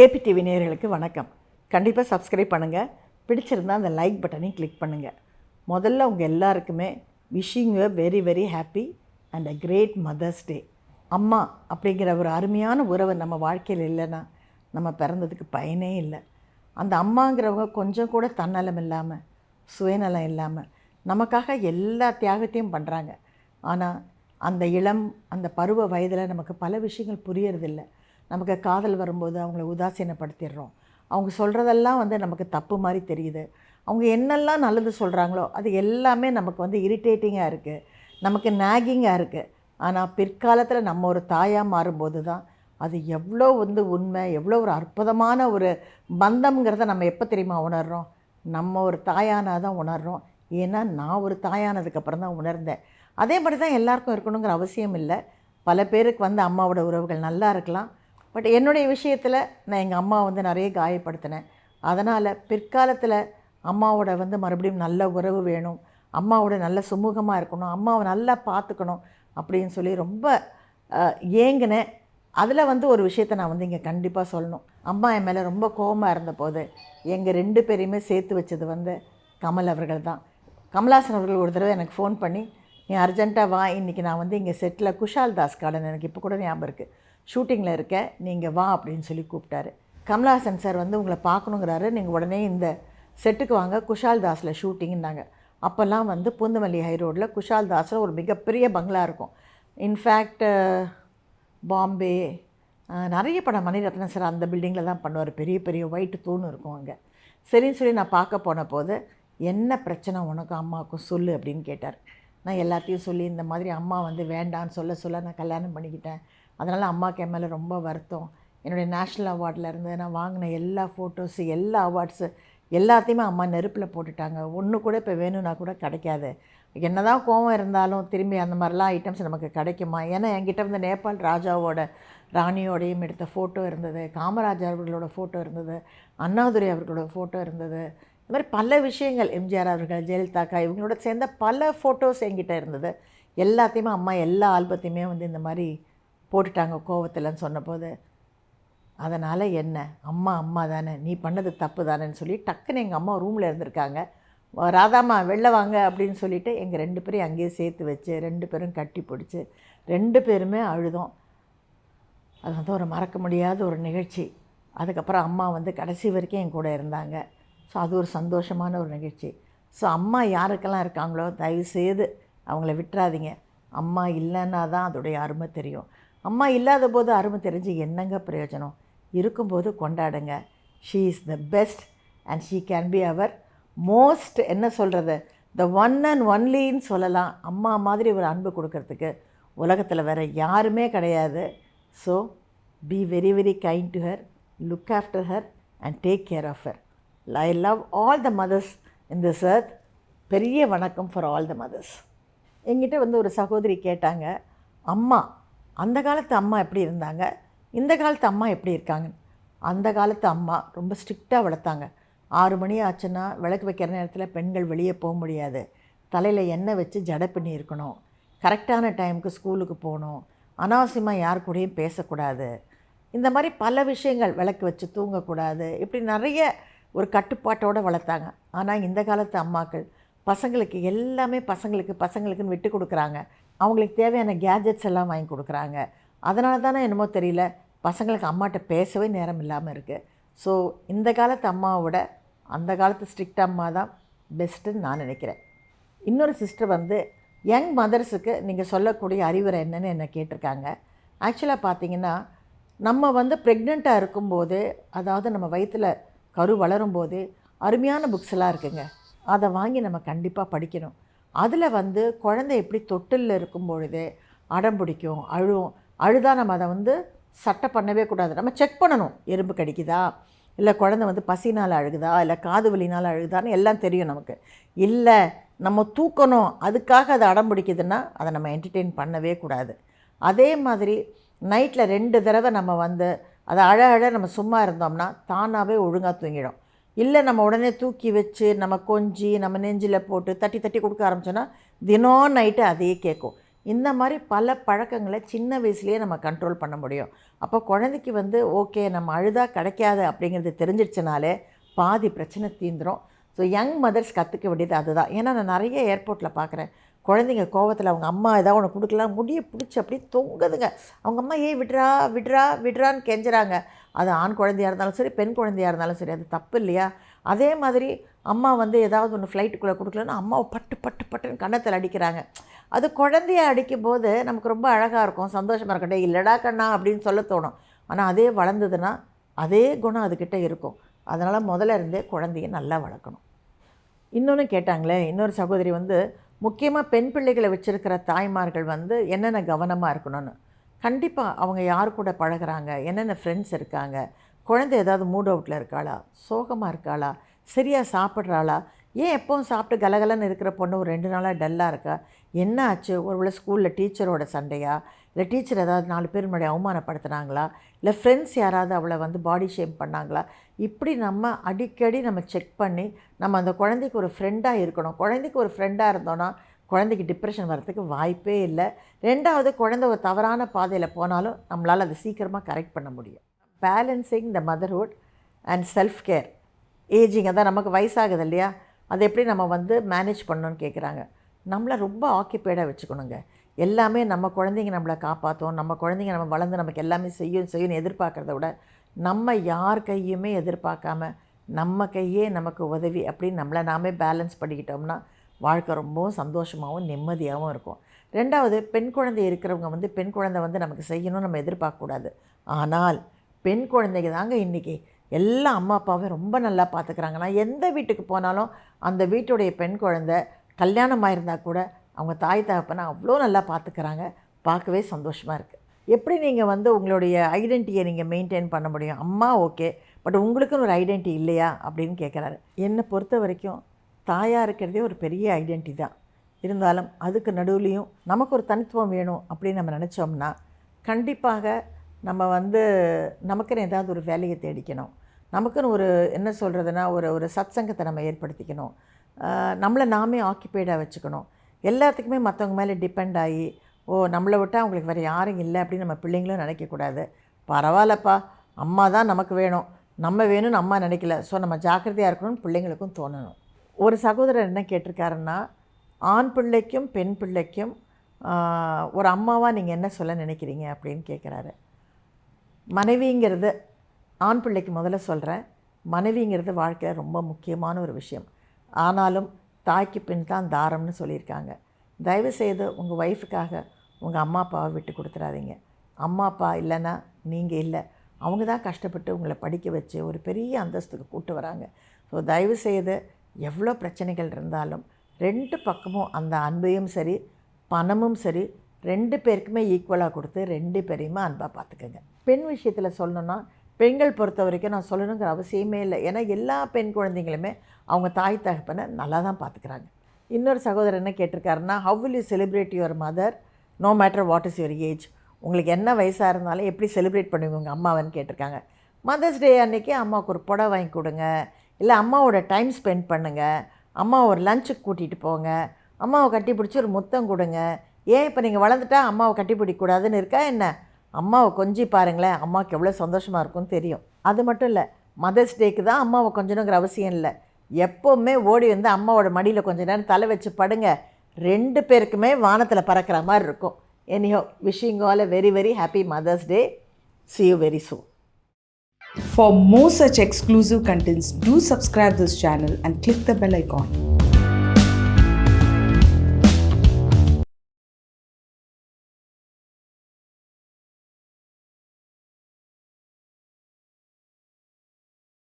KP நேர்களுக்கு வணக்கம். கண்டிப்பாக சப்ஸ்கிரைப் பண்ணுங்கள் பிடிச்சிருந்தா அந்த லைக் பட்டனையும் கிளிக் பண்ணுங்கள் முதல்ல உங்கள் எல்லாருக்குமே wishing you very very happy and a great mother's day அம்மா அப்படிங்கிற ஒரு அருமையான உறவு நம்ம வாழ்க்கையில் இல்லைன்னா நம்ம பிறந்ததுக்கு பயனே இல்லை. அந்த அம்மாங்கிறவங்க கொஞ்சம் கூட தன்னலம் இல்லாமல் சுயநலம் இல்லாமல் நமக்காக எல்லா தியாகத்தையும் பண்ணுறாங்க ஆனால் அந்த இளம் அந்த பருவ வயதில் நமக்கு பல விஷயங்கள் புரியறதில்ல. நமக்கு காதல் வரும்போது அவங்கள உதாசீனப்படுத்திடுறோம். அவங்க சொல்கிறதெல்லாம் வந்து நமக்கு தப்பு மாதிரி தெரியுது. அவங்க என்னெல்லாம் நல்லது சொல்கிறாங்களோ அது எல்லாமே நமக்கு வந்து இரிட்டேட்டிங்காக இருக்குது நமக்கு நாகிங்காக இருக்குது ஆனால் பிற்காலத்தில் நம்ம ஒரு தாயாக மாறும்போது தான் அது எவ்வளோ வந்து உண்மை எவ்வளோ ஒரு அற்புதமான ஒரு பந்தம்ங்கிறத நம்ம எப்போ தெரியுமா உணர்கிறோம் நம்ம ஒரு தாயானாக தான் உணர்கிறோம் ஏன்னா நான் ஒரு தாயானதுக்கப்புறம் தான் உணர்ந்தேன். அதே மாதிரி தான் எல்லாருக்கும் இருக்கணுங்கிற அவசியம் இல்லை. பல பேருக்கு வந்து அம்மாவோட உறவுகள் நல்லா இருக்கலாம். பட் என்னுடைய விஷயத்தில் நான் எங்கள் அம்மா வந்து நிறைய காயப்படுத்தினேன். அதனால் பிற்காலத்தில் அம்மாவோட வந்து மறுபடியும் நல்ல உறவு வேணும். அம்மாவோட நல்ல சுமூகமாக இருக்கணும். அம்மாவை நல்லா பார்த்துக்கணும் அப்படின்னு சொல்லி ரொம்ப ஏங்கினேன். அதில் வந்து ஒரு விஷயத்தை நான் வந்து இங்கே கண்டிப்பாக சொல்லணும். அம்மா என் மேலே ரொம்ப கோபமாக இருந்தபோது எங்கள் ரெண்டு பேரையுமே சேர்த்து வச்சது வந்து கமல் அவர்கள் தான். கமலாசன் அவர்கள் ஒரு தடவை எனக்கு ஃபோன் பண்ணி நீ அர்ஜென்ட்டாக வா. இன்றைக்கி நான் வந்து இங்கே செட்டில் குஷால் தாஸ் கார்டன் எனக்கு இப்போ கூட ஞாபகம் இருக்குது ஷூட்டிங்கில் இருக்க நீங்கள் வா அப்படின்னு சொல்லி கூப்பிட்டாரு. கமலஹாசன் சார் வந்து உங்களை பார்க்கணுங்கிறாரு. நீங்கள் உடனே இந்த செட்டுக்கு வாங்க குஷால் தாஸில் ஷூட்டிங்னாங்க. அப்போல்லாம் வந்து பூந்தமல்லி ஹை ரோட்டில் குஷால் தாஸில் ஒரு மிகப்பெரிய பங்களா இருக்கும். இன்ஃபேக்ட் பாம்பே நிறைய படம் மணிரத்னம் சார் அந்த பில்டிங்கில் தான் பண்ணுவார். பெரிய பெரிய ஒயிட் தூண் இருக்கும் அங்கே. சரின்னு சொல்லி நான் பார்க்க போன போது என்ன பிரச்சனை உனக்கும் அம்மாவுக்கும் சொல்லு அப்படின்னு கேட்டார். நான் எல்லாத்தையும் சொல்லி இந்த மாதிரி அம்மா வந்து வேண்டான்னு சொல்ல சொல்ல நான் கல்யாணம் பண்ணிக்கிட்டேன். அதனால் அம்மாவுக்கு என் மேலே ரொம்ப வருத்தம். என்னுடைய நேஷ்னல் அவார்டிலேருந்து நான் வாங்கின எல்லா ஃபோட்டோஸு எல்லா அவார்ட்ஸு எல்லாத்தையுமே அம்மா நெருப்பில் போட்டுட்டாங்க. ஒன்று கூட இப்போ வேணும்னா கூட கிடைக்காது. என்னதான் கோவம் இருந்தாலும் திரும்பி அந்த மாதிரிலாம் ஐட்டம்ஸ் நமக்கு கிடைக்குமா? ஏன்னா என்கிட்ட வந்து நேபாள் ராஜாவோட ராணியோடையும் எடுத்த ஃபோட்டோ இருந்தது. காமராஜர் அவர்களோட ஃபோட்டோ இருந்தது. அண்ணாதுரை அவர்களோட ஃபோட்டோ இருந்தது. இந்த மாதிரி பல விஷயங்கள் எம்ஜிஆர் அவர்கள் ஜெயலலிதாக்கா இவங்களோட சேர்ந்த பல ஃபோட்டோஸ் என்கிட்ட இருந்தது. எல்லாத்தையுமே அம்மா எல்லா ஆல்பத்தையுமே வந்து இந்த மாதிரி போட்டுட்டாங்க கோவத்தில்னு சொன்னபோது அதனால் என்ன? அம்மா அம்மா தானே. நீ பண்ணது தப்பு தானேன்னு சொல்லி டக்குன்னு எங்கள் அம்மா ரூமில் இருந்திருக்காங்க. ராதாம்மா வெளில வாங்க அப்படின்னு சொல்லிட்டு எங்கள் ரெண்டு பேரையும் அங்கேயே சேர்த்து வச்சு ரெண்டு பேரும் கட்டி பிடிச்சி ரெண்டு பேருமே அழுதோம். அது வந்து ஒரு மறக்க முடியாத ஒரு நிகழ்ச்சி. அதுக்கப்புறம் அம்மா வந்து கடைசி வரைக்கும் என் கூட இருந்தாங்க. ஸோ அது ஒரு சந்தோஷமான ஒரு நிகழ்ச்சி. ஸோ அம்மா யாருக்கெல்லாம் இருக்காங்களோ தயவுசெய்து அவங்கள விட்டுறாதீங்க. அம்மா இல்லைன்னா தான் அதோடைய அருமை தெரியும். அம்மா இல்லாத போது அருமை தெரிஞ்சு என்னங்க பிரயோஜனம்? இருக்கும்போது கொண்டாடுங்க. She is the best and she can be our most என்ன சொல்கிறது த ஒன் அண்ட் ஒன்லின்னு சொல்லலாம். அம்மா மாதிரி ஒரு அன்பு கொடுக்கறதுக்கு. உலகத்தில் வேறு யாருமே கிடையாது. So be very very kind to her look after her and take care of her I love all the mothers in this earth பெரிய வணக்கம் ஃபார் ஆல் த மதர்ஸ் என்கிட்ட வந்து ஒரு சகோதரி கேட்டாங்க அம்மா அந்த காலத்து அம்மா எப்படி இருந்தாங்க? இந்த காலத்து அம்மா எப்படி இருக்காங்க? அந்த காலத்து அம்மா ரொம்ப ஸ்ட்ரிக்டாக வளர்த்தாங்க. ஆறு மணி ஆச்சுன்னா விளக்கு வைக்கிற நேரத்தில் பெண்கள் வெளியே போக முடியாது. தலையில் எண்ணெய் வச்சு ஜடை பண்ணி இருக்கணும். கரெக்டான டைமுக்கு ஸ்கூலுக்கு போகணும். அனாவசியமாக யார் கூடயும் பேசக்கூடாது. இந்த மாதிரி பல விஷயங்கள் விளக்கு வச்சு தூங்கக்கூடாது இப்படி நிறைய ஒரு கட்டுப்பாட்டோடு வளர்த்தாங்க. ஆனால் இந்த காலத்து அம்மாக்கள் பசங்களுக்கு எல்லாமே பசங்களுக்கு பசங்களுக்குன்னு விட்டு கொடுக்குறாங்க. அவங்களுக்கு தேவையான கேஜெட்ஸ் எல்லாம் வாங்கி கொடுக்குறாங்க. அதனால தானே என்னமோ தெரியல பசங்களுக்கு அம்மாட்ட பேசவே நேரம் இல்லாமல் இருக்குது ஸோ இந்த காலத்து அம்மாவோட அந்த காலத்து ஸ்ட்ரிக்ட் அம்மா தான் பெஸ்ட்டுன்னு நான் நினைக்கிறேன். இன்னொரு சிஸ்டர் வந்து யங் மதர்ஸுக்கு நீங்கள் சொல்லக்கூடிய அறிவுரை என்னன்னு என்னை கேட்டிருக்காங்க. ஆக்சுவலாக பார்த்தீங்கன்னா நம்ம வந்து ப்ரெக்னெண்ட்டாக இருக்கும்போது அதாவது நம்ம வயிற்றில் கரு வளரும்போது அருமையான புக்ஸ் எல்லாம் இருக்குங்க. அதை வாங்கி நம்ம கண்டிப்பாக படிக்கணும். அதில் வந்து குழந்தை எப்படி தொட்டிலில் இருக்கும் பொழுதே அடம் பிடிக்கும் அழும் அழுதா நம்ம அதை வந்து சட்டை பண்ணவே கூடாது. நம்ம செக் பண்ணணும். எறும்பு கடிக்குதா? இல்லை குழந்தை வந்து பசினால் அழுகுதா? இல்லை காது வலினால் அழுகுதான்னு எல்லாம் தெரியும் நமக்கு. இல்லை நம்ம தூக்கணும். அதுக்காக அது அடம் பிடிக்குதுன்னா அதை நம்ம என்டர்டெயின் பண்ணவே கூடாது. அதே மாதிரி நைட்டில் ரெண்டு தடவை நம்ம வந்து அதை அழ அழ நம்ம சும்மா இருந்தோம்னா தானாகவே ஒழுங்காக தூங்கிடும். இல்லை நம்ம உடனே தூக்கி வச்சு நம்ம கொஞ்சி நம்ம நெஞ்சில் போட்டு தட்டி தட்டி கொடுக்க ஆரம்பிச்சோன்னா தினம் நைட்டு அதையே கேட்கும் இந்த மாதிரி பல பழக்கங்களை சின்ன வயசுலேயே நம்ம கண்ட்ரோல் பண்ண முடியும். அப்போ குழந்தைக்கு வந்து ஓகே நம்ம அழுதா கிடைக்காது அப்படிங்கிறது தெரிஞ்சிடுச்சுனாலே பாதி பிரச்சனை தீந்துடும் ஸோ யங் மதர்ஸ் கற்றுக்க வேண்டியது அதுதான். ஏன்னா நான் நிறைய ஏர்போர்ட்டில் பார்க்குறேன் குழந்தைங்க கோவத்தில் அவங்க அம்மா ஏதாவது ஒன்று கொடுக்கலாம் முடியை பிடிச்சி அப்படியே தொங்குதுங்க. அவங்க அம்மா ஏய் விட்றா விட்றா விட்றான்னு கெஞ்சுறாங்க. அது ஆண் குழந்தையாக இருந்தாலும் சரி பெண் குழந்தையாக இருந்தாலும் சரி அது தப்பு இல்லையா? அதே மாதிரி அம்மா வந்து ஏதாவது ஒன்று ஃப்ளைட்டுக்குள்ளே கொடுக்கலன்னா அம்மாவை பட்டு பட்டு பட்டுன்னு கன்னத்தில் அடிக்கிறாங்க. அது குழந்தைய அடிக்கும்போது நமக்கு ரொம்ப அழகாக இருக்கும் சந்தோஷமாக இருக்கும். டேய் இல்லடா கண்ணா அப்படின்னு சொல்ல தோணும். ஆனால் அதே வளர்ந்ததுன்னா அதே குணம் அதுக்கிட்ட இருக்கும். அதனால் முதல்ல இருந்தே குழந்தைய நல்லா வளர்க்கணும். இன்னொன்று கேட்டாங்களே இன்னொரு சகோதரி வந்து முக்கியமாக பெண் பிள்ளைகளை வச்சுருக்கிற தாய்மார்கள் வந்து என்னென்ன கவனமாக இருக்கணும்னு. கண்டிப்பாக அவங்க யார் கூட பழகுறாங்க என்னென்ன ஃப்ரெண்ட்ஸ் இருக்காங்க குழந்தை ஏதாவது மூட் அவுட்டில் இருக்காளா சோகமாக இருக்காளா சரியாக சாப்பிட்றாளா ஏன் எப்பவும் சாப்பிட்டு கலகலன்னு இருக்கிற பொண்ணு ஒரு ரெண்டு நாளாக டல்லாக இருக்கா என்ன ஆச்சு ஒருவேளை ஸ்கூலில் டீச்சரோட சண்டையாக இல்லை டீச்சர் ஏதாவது நாலு பேர் முன்னாடி அவமானப்படுத்துனாங்களா? இல்லை ஃப்ரெண்ட்ஸ் யாராவது அவளை வந்து பாடி ஷேம் பண்ணாங்களா? இப்படி நம்ம அடிக்கடி நம்ம செக் பண்ணி நம்ம அந்த குழந்தைக்கு ஒரு ஃப்ரெண்டாக இருக்கணும். குழந்தைக்கு ஒரு ஃப்ரெண்டாக இருந்தோன்னா குழந்தைக்கு டிப்ரெஷன் வரதுக்கு வாய்ப்பே இல்லை. ரெண்டாவது குழந்தை ஒரு தவறான பாதையில் போனாலும் நம்மளால் அதை சீக்கிரமாக கரெக்ட் பண்ண முடியும். Balancing the motherhood and self care ageing அதான் நமக்கு வயசாகுது இல்லையா? அதை எப்படி நம்ம வந்து மேனேஜ் பண்ணணும்னு கேட்குறாங்க நம்மளை ரொம்ப ஆக்கியபைடாக வச்சுக்கணுங்க. எல்லாமே நம்ம குழந்தைங்க நம்மளை காப்பாற்றும் நம்ம குழந்தைங்க நம்ம வளர்ந்து நமக்கு எல்லாமே செய்யும் செய்யணும்னு எதிர்பார்க்குறத விட நம்ம யார் கையுமே எதிர்பார்க்காம நம்ம கையே நமக்கு உதவி அப்படின்னு நம்மளை நாமே பேலன்ஸ் பண்ணிக்கிட்டோம்னா வாழ்க்கை ரொம்பவும் சந்தோஷமாகவும் நிம்மதியாகவும் இருக்கும். ரெண்டாவது பெண் குழந்தை இருக்கிறவங்க வந்து பெண் குழந்தை வந்து நமக்கு செய்யணும்னு நம்ம எதிர்பார்க்கக்கூடாது. ஆனால் பெண் குழந்தைங்க தாங்க இன்றைக்கி எல்லா அம்மா அப்பாவே ரொம்ப நல்லா பார்த்துக்கிறாங்க நான் எந்த வீட்டுக்கு போனாலும் அந்த வீட்டுடைய பெண் குழந்தை கல்யாணம் ஆயிருந்தா கூட அவங்க தாய் தகப்பனை அவ்வளோ நல்லா பார்த்துக்கிறாங்க. பார்க்கவே சந்தோஷமாக இருக்குது எப்படி நீங்கள் வந்து உங்களுடைய ஐடென்டிட்டியை நீங்கள் மெயின்டைன் பண்ண முடியும்? அம்மா ஓகே பட் உங்களுக்குன்னு ஒரு ஐடென்டிட்டி இல்லையா? அப்படின்னு கேட்குறாரு என்னை பொறுத்த வரைக்கும் தாயாக இருக்கிறதே ஒரு பெரிய ஐடென்டிட்டி தான். இருந்தாலும் அதுக்கு நடுவுலையும் நமக்கு ஒரு தனித்துவம் வேணும் அப்படின்னு நம்ம நினச்சோம்னா கண்டிப்பாக நம்ம வந்து நமக்குன்னு ஏதாவது ஒரு வேலையை தேடிக்கணும். நமக்குன்னு ஒரு என்ன சொல்கிறதுனா ஒரு ஒரு சத்சங்கத்தை நம்ம ஏற்படுத்திக்கணும். நம்மளை நாமே ஆக்கிபைடாக வச்சுக்கணும். எல்லாத்துக்குமே மற்றவங்க மேலே டிபெண்ட் ஆகி ஓ நம்மளை விட்டால் அவங்களுக்கு வேறு யாரும் இல்லை அப்படின்னு நம்ம பிள்ளைங்களும் நினைக்கக்கூடாது. பரவாயில்லப்பா அம்மா தான் நமக்கு வேணும். நம்ம வேணும்னு அம்மா நினைக்கல. ஸோ நம்ம ஜாக்கிரதையாக இருக்கணும்னு பிள்ளைங்களுக்கும் தோணணும். ஒரு சகோதரர் என்ன கேட்டிருக்காருன்னா ஆண் பிள்ளைக்கும் பெண் பிள்ளைக்கும் ஒரு அம்மாவாக நீங்கள் என்ன சொல்ல நினைக்கிறீங்க? அப்படின்னு கேட்குறாரு. மனைவிங்கிறது ஆண் பிள்ளைக்கு முதல்ல சொல்கிறேன் மனைவிங்கிறது வாழ்க்கையில் ரொம்ப முக்கியமான ஒரு விஷயம். ஆனாலும் தாய்க்கு பின் தான் தாரம்னு சொல்லியிருக்காங்க. தயவுசெய்து உங்கள் ஒய்ஃபுக்காக உங்கள் அம்மா அப்பாவை விட்டு கொடுத்துறாதீங்க. அம்மா அப்பா இல்லைன்னா நீங்கள் இல்லை. அவங்க தான் கஷ்டப்பட்டு உங்களை படிக்க வச்சு ஒரு பெரிய அந்தஸ்துக்கு கூட்டு வராங்க. ஸோ தயவுசெய்து எவ்வளோ பிரச்சனைகள் இருந்தாலும் ரெண்டு பக்கமும் அந்த அன்பையும் சரி பணமும் சரி ரெண்டு பேருக்குமே ஈக்குவலாக கொடுத்து ரெண்டு பேரையுமே அன்பாக பார்த்துக்கோங்க. பெண் விஷயத்தில் சொல்லணும்னா பெண்கள் பொறுத்த வரைக்கும் நான் சொல்லணுங்கிற அவசியமே இல்லை. ஏன்னா எல்லா பெண் குழந்தைங்களுமே அவங்க தாய் தகப்பனை நல்லா தான் பார்த்துக்கிறாங்க. இன்னொரு சகோதரர் என்ன கேட்டிருக்காருன்னா how will you celebrate your mother no matter what is your age உங்களுக்கு என்ன வயசாக இருந்தாலும் எப்படி செலிப்ரேட் பண்ணுவீங்க உங்கள் அம்மாவன்னு கேட்டிருக்காங்க. மதர்ஸ் டே அன்றைக்கி அம்மாவுக்கு ஒரு புடவை வாங்கி கொடுங்க. இல்லை அம்மாவோட டைம் ஸ்பெண்ட் பண்ணுங்கள் அம்மா ஒரு லஞ்சுக்கு கூட்டிகிட்டு போங்க. அம்மாவை கட்டி பிடிச்சி ஒரு முத்தம் கொடுங்க. ஏன் இப்போ நீங்கள் வளர்ந்துட்டா அம்மாவை கட்டி பிடிக்கக்கூடாதுன்னு இருக்கா என்ன? அம்மாவை கொஞ்சி பாருங்களேன் அம்மாவுக்கு எவ்வளோ சந்தோஷமாக இருக்கும்னு தெரியும். அது மட்டும் இல்லை மதர்ஸ் டேக்கு தான் அம்மாவை கொஞ்சணுங்கிற அவசியம் இல்லை. எப்போவுமே ஓடி வந்து அம்மாவோட மடியில் கொஞ்ச நேரம் தலை வச்சு படுங்க. ரெண்டு பேருக்குமே வானத்தில் பறக்கிற மாதிரி இருக்கும். Anyhow wishing all a very very happy mother's day see you very soon. For more such exclusive contents, do subscribe this channel and click the bell icon.